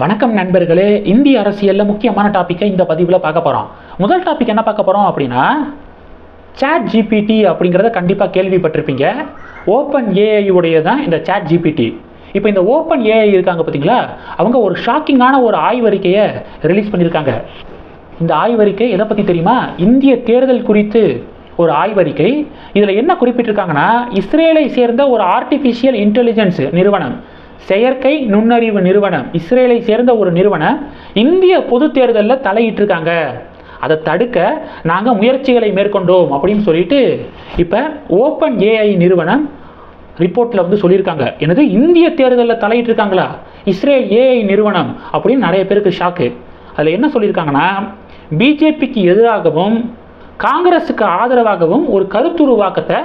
வணக்கம் நண்பர்களே இந்திய அரசியலில் முக்கியமான டாப்பிக்கை இந்த பதிவில் பார்க்க போகிறோம் முதல் டாபிக் என்ன பார்க்க போகிறோம் அப்படின்னா சாட் ஜிபிடி அப்படிங்கிறத கண்டிப்பாக கேள்விப்பட்டிருப்பீங்க. ஓப்பன் ஏஐ உடைய தான் இந்த சாட் ஜிபிடி இப்போ இந்த ஓப்பன் ஏஐ இருக்காங்க பார்த்தீங்களா அவங்க ஒரு ஷாக்கிங்கான ஒரு ஆய்வறிக்கையை ரிலீஸ் பண்ணியிருக்காங்க. இந்த ஆய்வறிக்கை எதை பற்றி தெரியுமா? இந்திய தேர்தல் குறித்து ஒரு ஆய்வறிக்கை. இதில் என்ன குறிப்பிட்டிருக்காங்கன்னா இஸ்ரேலை சேர்ந்த ஒரு ஆர்டிஃபிஷியல் இன்டெலிஜென்ஸ் நிறுவனம் செயற்கை நுண்ணறிவு நிறுவனம் இஸ்ரேலை சேர்ந்த ஒரு நிறுவனம் இந்திய பொது தேர்தலில் தலையிட்டிருக்காங்க. அதை தடுக்க நாங்கள் முயற்சிகளை மேற்கொண்டோம் அப்படின்னு சொல்லிட்டு இப்போ ஓப்பன் ஏஐ நிறுவனம் ரிப்போர்ட்டில் வந்து சொல்லியிருக்காங்க. எனது இந்திய தேர்தலில் தலையிட்டிருக்காங்களா? இஸ்ரேல் ஏஐ நிறுவனம் அப்படின்னு நிறைய பேருக்கு ஷாக்கு அதில் என்ன சொல்லியிருக்காங்கன்னா பிஜேபிக்கு எதிராகவும் காங்கிரஸுக்கு ஆதரவாகவும் ஒரு கருத்துருவாக்கத்தை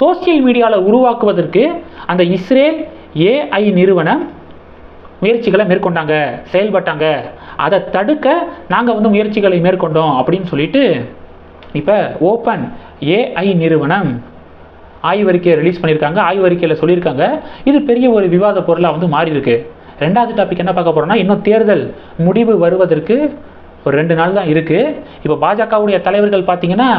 சோசியல் மீடியாவில் உருவாக்குவதற்கு அந்த இஸ்ரேல் ஏஐ நிறுவனம் முயற்சிகளை மேற்கொண்டாங்க செயல்பட்டாங்க. அதை தடுக்க நாங்கள் வந்து முயற்சிகளை மேற்கொண்டோம் அப்படின்னு சொல்லிட்டு இப்போ ஓப்பன் ஏஐ நிறுவனம் ஆய்வறிக்கையை ரிலீஸ் பண்ணியிருக்காங்க. ஆய்வறிக்கையில் சொல்லியிருக்காங்க. இது பெரிய ஒரு விவாத பொருளாக வந்து மாறி இருக்கு ரெண்டாவது டாபிக் என்ன பார்க்க போகிறோம்னா இன்னும் தேர்தல் முடிவு வருவதற்கு ஒரு ரெண்டு நாள் தான் இருக்குது இப்போ பாஜகவுடைய தலைவர்கள் பார்த்தீங்கன்னா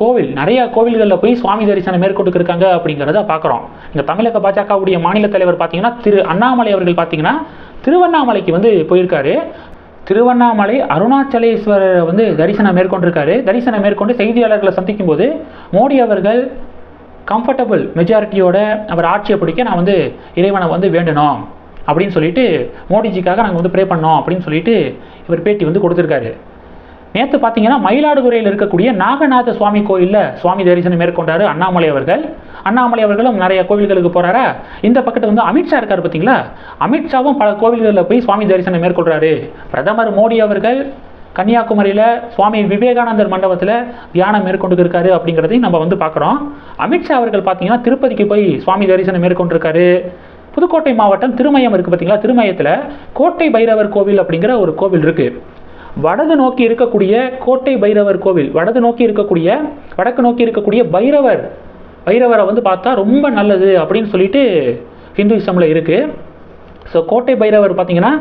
கோவில் நிறைய கோவில்களில் போய் சுவாமி தரிசனம் மேற்கொண்டு இருக்காங்க அப்படிங்கிறத பார்க்குறோம் இந்த தமிழக பாஜகவுடைய மாநில தலைவர் பார்த்தீங்கன்னா திரு அண்ணாமலை அவர்கள் பார்த்தீங்கன்னா திருவண்ணாமலைக்கு வந்து போயிருக்காரு. திருவண்ணாமலை அருணாச்சலேஸ்வரர் வந்து தரிசனம் மேற்கொண்டிருக்காரு. தரிசனம் மேற்கொண்டு செய்தியாளர்களை சந்திக்கும் போது மோடி அவர்கள் கம்ஃபர்டபுள் மெஜாரிட்டியோட அவர் ஆட்சியை பிடிக்க நான் வந்து இறைவனை வந்து வேண்டணும் அப்படின்னு சொல்லிட்டு மோடிஜிக்காக நாங்கள் வந்து ப்ரே பண்ணோம் அப்படின்னு சொல்லிட்டு இவர் பேட்டி வந்து கொடுத்துருக்காரு. நேற்று பார்த்தீங்கன்னா மயிலாடுதுறையில் இருக்கக்கூடிய நாகநாத சுவாமி கோயிலில் சுவாமி தரிசனம் மேற்கொண்டார் அண்ணாமலை அவர்கள். அண்ணாமலை அவர்களும் நிறைய கோவில்களுக்கு போகிறாரா இந்த பக்கத்தில் வந்து அமித்ஷா இருக்கார் பார்த்தீங்களா அமித்ஷாவும் பல கோவில்களில் போய் சுவாமி தரிசனம் மேற்கொள்கிறாரு பிரதமர் மோடி அவர்கள் கன்னியாகுமரியில் சுவாமி விவேகானந்தர் மண்டபத்தில் தியானம் மேற்கொண்டு இருக்காரு அப்படிங்கிறதையும் நம்ம வந்து பார்க்குறோம் அமித்ஷா அவர்கள் பார்த்தீங்கன்னா திருப்பதிக்கு போய் சுவாமி தரிசனம் மேற்கொண்டிருக்காரு. புதுக்கோட்டை மாவட்டம் திருமயம் இருக்குது பார்த்தீங்களா திருமயத்தில் கோட்டை பைரவர் கோவில் அப்படிங்கிற ஒரு கோவில் இருக்குது வடது நோக்கி இருக்கக்கூடிய கோட்டை பைரவர் கோவில் வடது நோக்கி இருக்கக்கூடிய வடக்கு நோக்கி இருக்கக்கூடிய பைரவர் பைரவரை வந்து பார்த்தா ரொம்ப நல்லது அப்படின்னு சொல்லிட்டு ஹிந்துவிசமில் இருக்குது ஸோ கோட்டை பைரவர் பார்த்தீங்கன்னா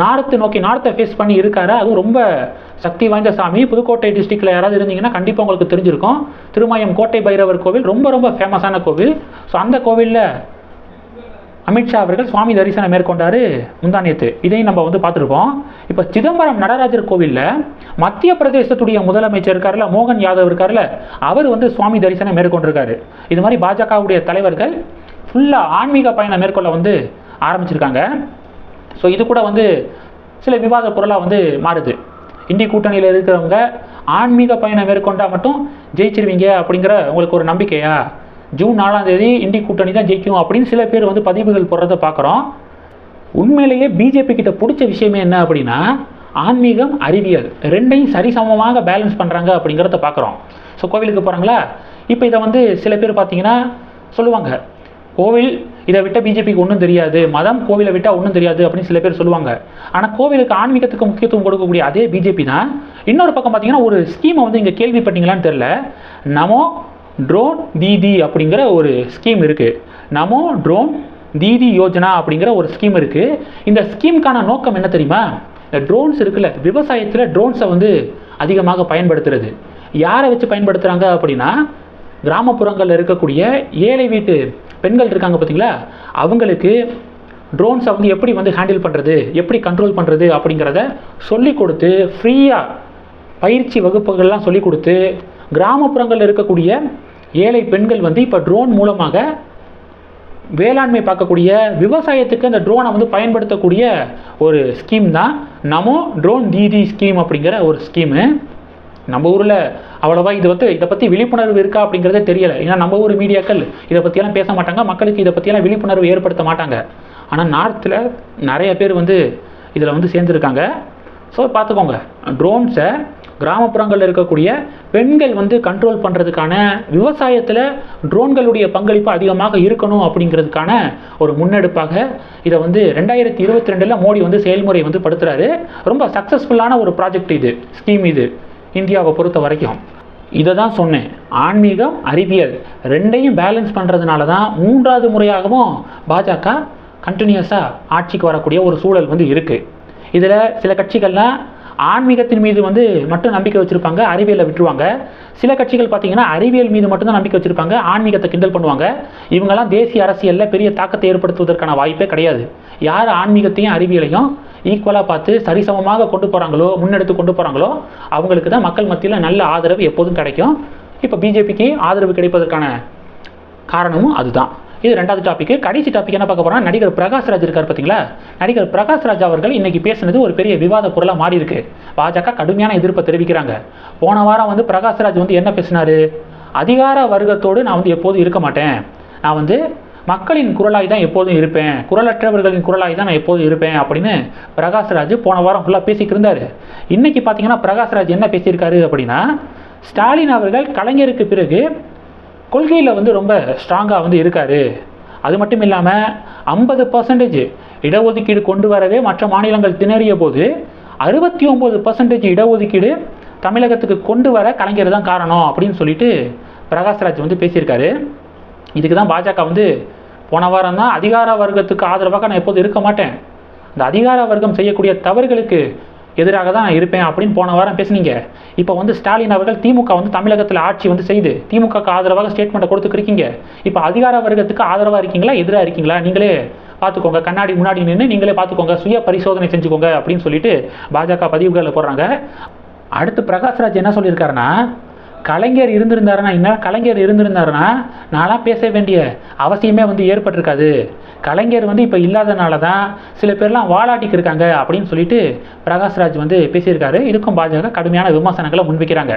நார்த்து நோக்கி நார்த்தை ஃபேஸ் பண்ணி இருக்காரு. அதுவும் ரொம்ப சக்தி வாய்ந்த சாமி. புதுக்கோட்டை டிஸ்ட்ரிக்டில் யாராவது இருந்தீங்கன்னா கண்டிப்பாக உங்களுக்கு தெரிஞ்சிருக்கும். திருமயம் கோட்டை பைரவர் கோவில் ரொம்ப ரொம்ப ஃபேமஸான கோவில். ஸோ அந்த கோவிலில் அமித்ஷா அவர்கள் சுவாமி தரிசனம் மேற்கொண்டாரு முந்தானியத்து. இதையும் நம்ம வந்து பார்த்துருக்கோம். இப்போ சிதம்பரம் நடராஜர் கோவிலில் மத்திய பிரதேசத்துடைய முதலமைச்சர் இருக்கார்ல மோகன் யாதவ் இருக்கார்ல அவர் வந்து சுவாமி தரிசனம் மேற்கொண்டிருக்காரு. இது மாதிரி பாஜகவுடைய தலைவர்கள் ஃபுல்லாக ஆன்மீக பயணம் மேற்கொள்ள வந்து ஆரம்பிச்சிருக்காங்க. ஸோ இது கூட வந்து சில விவாத பொருளாக வந்து மாறுது. இந்திய கூட்டணியில் இருக்கிறவங்க ஆன்மீக பயணம் மேற்கொண்டால் மட்டும் ஜெயிச்சிருவீங்க அப்படிங்கிற உங்களுக்கு ஒரு நம்பிக்கையா? ஜூன் நாலாம் தேதி இந்தி கூட்டணி தான் ஜெயிக்கும் அப்படின்னு சில பேர் வந்து பதிவுகள் போடுறத பார்க்குறோம். உண்மையிலேயே பிஜேபி கிட்ட பிடிச்ச விஷயமே என்ன அப்படின்னா ஆன்மீகம் அறிவியல் ரெண்டையும் சரிசமமாக பேலன்ஸ் பண்ணுறாங்க அப்படிங்கிறத பார்க்குறோம். ஸோ கோவிலுக்கு போகிறாங்களா இப்போ இதை வந்து சில பேர் பார்த்தீங்கன்னா சொல்லுவாங்க கோவில் இதை விட்டால் பிஜேபிக்கு ஒன்றும் தெரியாது மதம் கோவிலை விட்டால் ஒன்றும் தெரியாது அப்படின்னு சில பேர் சொல்லுவாங்க. ஆனால் கோவிலுக்கு ஆன்மீகத்துக்கு முக்கியத்துவம் கொடுக்கக்கூடிய அதே பிஜேபி தான். இன்னொரு பக்கம் பார்த்தீங்கன்னா ஒரு ஸ்கீமை வந்து இங்கே கேள்விப்பட்டீங்களான்னு தெரில நமோ ட்ரோன் தீதி அப்படிங்கிற ஒரு ஸ்கீம் இருக்குது நமோ ட்ரோன் தீதி யோஜனா அப்படிங்கிற ஒரு ஸ்கீம் இருக்குது இந்த ஸ்கீமுக்கான நோக்கம் என்ன தெரியுமா? இந்த ட்ரோன்ஸ் இருக்குல்ல விவசாயத்தில் ட்ரோன்ஸை வந்து அதிகமாக பயன்படுத்துறது. யாரை வச்சு பயன்படுத்துகிறாங்க அப்படின்னா கிராமப்புறங்களில் இருக்கக்கூடிய ஏழை வீட்டு பெண்கள் இருக்காங்க பார்த்தீங்களா? அவங்களுக்கு ட்ரோன்ஸை வந்து எப்படி வந்து ஹேண்டில் பண்ணுறது எப்படி கண்ட்ரோல் பண்ணுறது அப்படிங்கிறத சொல்லி கொடுத்து ஃப்ரீயாக பயிற்சி வகுப்புகள்லாம் சொல்லி கொடுத்து கிராமப்புறங்களில் இருக்கக்கூடிய ஏழை பெண்கள் வந்து இப்போ ட்ரோன் மூலமாக வேளாண்மை பார்க்கக்கூடிய விவசாயத்துக்கு அந்த ட்ரோனை வந்து பயன்படுத்தக்கூடிய ஒரு ஸ்கீம் தான் நமோ ட்ரோன் தீதி ஸ்கீம் அப்படிங்கிற ஒரு ஸ்கீமு நம்ம ஊரில் அவ்வளோவா இது வந்து இதை பற்றி விழிப்புணர்வு இருக்கா அப்படிங்கிறதே தெரியலை. ஏன்னா நம்ம ஊர் மீடியாக்கள் இதை பற்றியெல்லாம் பேச மாட்டாங்க. மக்களுக்கு இதை பற்றியெல்லாம் விழிப்புணர்வு ஏற்படுத்த மாட்டாங்க. ஆனால் நார்த்தில் நிறைய பேர் வந்து இதில் வந்து சேர்ந்துருக்காங்க. ஸோ பார்த்துக்கோங்க. ட்ரோன்ஸை கிராமப்புறங்களில் இருக்கக்கூடிய பெண்கள் வந்து கண்ட்ரோல் பண்ணுறதுக்கான விவசாயத்தில் ட்ரோன்களுடைய பங்களிப்பு அதிகமாக இருக்கணும் அப்படிங்கிறதுக்கான ஒரு முன்னெடுப்பாக இதை வந்து ரெண்டாயிரத்தி இருபத்தி ரெண்டில் மோடி வந்து செயல்முறை வந்து படுத்துறாரு. ரொம்ப சக்ஸஸ்ஃபுல்லான ஒரு ப்ராஜெக்ட் இது ஸ்கீம் இது இந்தியாவை பொறுத்த வரைக்கும். இதை தான் சொன்னேன் ஆன்மீகம் அறிவியல் ரெண்டையும் பேலன்ஸ் பண்ணுறதுனால தான் மூன்றாவது முறையாகவும் பாஜக கண்டினியூஸாக ஆட்சிக்கு வரக்கூடிய ஒரு சூழல் வந்து இருக்குது இதில் சில கட்சிகள்லாம் ஆன்மீகத்தின் மீது வந்து மட்டும் நம்பிக்கை வச்சுருப்பாங்க அறிவியலை விட்டுருவாங்க. சில கட்சிகள் பார்த்தீங்கன்னா அறிவியல் மீது மட்டும்தான் நம்பிக்கை வச்சுருப்பாங்க ஆன்மீகத்தை கிண்டல் பண்ணுவாங்க. இவங்கெல்லாம் தேசிய அரசியலில் பெரிய தாக்கத்தை ஏற்படுத்துவதற்கான வாய்ப்பே கிடையாது. யார் ஆன்மீகத்தையும் அறிவியலையும் ஈக்குவலாக பார்த்து சரிசமமாக கொண்டு போகிறாங்களோ முன்னெடுத்து கொண்டு போகிறாங்களோ அவங்களுக்கு தான் மக்கள் மத்தியில் நல்ல ஆதரவு எப்போதும் கிடைக்கும். இப்போ பிஜேபிக்கு ஆதரவு கிடைப்பதற்கான காரணமும் அதுதான். இது ரெண்டாவது டாபிக் கடைசி டாபிக் என்ன பார்க்க போறோம்னா நடிகர் பிரகாஷ்ராஜ் இருக்கார் பார்த்தீங்களா? நடிகர் பிரகாஷ்ராஜ் அவர்கள் இன்னைக்கு பேசுனது ஒரு பெரிய விவாத பொருளாக மாறி இருக்கு. பாஜக கடுமையான எதிர்ப்பை தெரிவிக்கிறாங்க. போன வாரம் வந்து பிரகாஷ்ராஜ் வந்து என்ன பேசினாரு? அதிகார வர்க்கத்தோடு நான் வந்து எப்போதும் இருக்க மாட்டேன். நான் வந்து மக்களின் குரலாய் தான் எப்போதும் இருப்பேன். குரலற்றவர்களின் குரலாய் தான் நான் எப்போதும் இருப்பேன் அப்படின்னு பிரகாஷ்ராஜ் போன வாரம் ஃபுல்லாக பேசிக்கிட்டு இருந்தார். இன்னைக்கு பார்த்தீங்கன்னா பிரகாஷ்ராஜ் என்ன பேசியிருக்காரு அப்படின்னா ஸ்டாலின் அவர்கள் கலைஞருக்கு பிறகு கொள்கையில் வந்து ரொம்ப ஸ்ட்ராங்காக வந்து இருக்கார். அது மட்டும் இல்லாமல் ஐம்பது பர்சன்டேஜ் இடஒதுக்கீடு கொண்டு வரவே மற்ற மாநிலங்கள் திணறிய போது அறுபத்தி ஒம்பது பர்சன்டேஜ் இடஒதுக்கீடு தமிழகத்துக்கு கொண்டு வர கலைஞர் தான் காரணம் அப்படின்னு சொல்லிட்டு பிரகாஷ்ராஜ் வந்து பேசியிருக்காரு. இதுக்கு தான் பாஜக வந்து போன வாரம் தான் அதிகார வர்க்கத்துக்கு ஆதரவாக நான் எப்போதும் இருக்க மாட்டேன். இந்த அதிகார வர்க்கம் செய்யக்கூடிய தவறுகளுக்கு எதிராக தான் இருப்பேன் அப்படின்னு போன வாரம் பேசுனீங்க. இப்போ வந்து ஸ்டாலின் அவர்கள் திமுக வந்து தமிழகத்தில் ஆட்சி வந்து செய்து திமுகக்கு ஆதரவாக ஸ்டேட்மெண்ட்டை கொடுத்துருக்கீங்க இப்போ அதிகார வர்க்கத்துக்கு ஆதரவாக இருக்கீங்களா எதிராக இருக்கீங்களா? நீங்களே பார்த்துக்கோங்க கண்ணாடி முன்னாடி நின்று நீங்களே பார்த்துக்கோங்க சுய பரிசோதனை செஞ்சுக்கோங்க அப்படின்னு சொல்லிட்டு பாஜக பதிவுகளில் போடுறாங்க. அடுத்து பிரகாஷ்ராஜ் என்ன சொல்லியிருக்காருன்னா கலைஞர் இருந்திருந்தாருன்னா என்ன? கலைஞர் இருந்திருந்தாருன்னா நான்லாம் பேச வேண்டிய அவசியமே வந்து ஏற்பட்டிருக்காது. கலைஞர் வந்து இப்போ இல்லாதனால தான் சில பேர்லாம் வாலாட்டிக்கு இருக்காங்க அப்படின்னு சொல்லிட்டு பிரகாஷ்ராஜ் வந்து பேசியிருக்காரு. இதுக்கும் பாஜக கடுமையான விமர்சனங்களை முன்வைக்கிறாங்க.